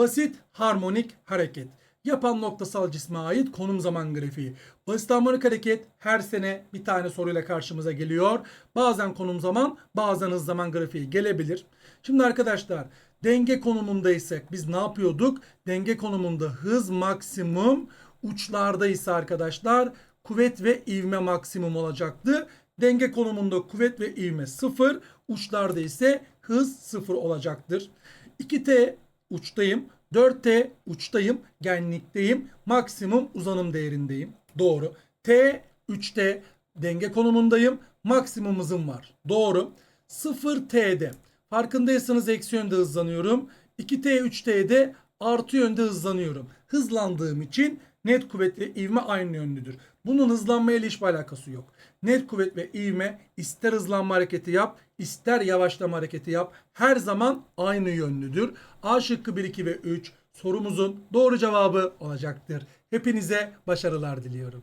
Basit harmonik hareket. Yapan noktasal cisme ait konum zaman grafiği. Basit harmonik hareket her sene bir tane soruyla karşımıza geliyor. Bazen konum zaman, bazen hız zaman grafiği gelebilir. Şimdi arkadaşlar denge konumundaysak biz ne yapıyorduk? Denge konumunda hız maksimum, uçlarda ise arkadaşlar kuvvet ve ivme maksimum olacaktı. Denge konumunda kuvvet ve ivme 0, uçlarda ise hız 0 olacaktır. 2T uçtayım, 4T uçtayım, genlikteyim, maksimum uzanım değerindeyim. Doğru. T 3T denge konumundayım, maksimum hızım var. Doğru. 0T'de farkındaysanız eksi yönde hızlanıyorum. 2T 3T'de artı yönde hızlanıyorum. Hızlandığım için net kuvvet ve ivme aynı yönlüdür. Bunun hızlanmayla hiçbir alakası yok. Net kuvvet ve ivme ister hızlanma hareketi yap, ister yavaşlama hareketi yap. Her zaman aynı yönlüdür. A şıkkı 1, 2 ve 3 sorumuzun doğru cevabı olacaktır. Hepinize başarılar diliyorum.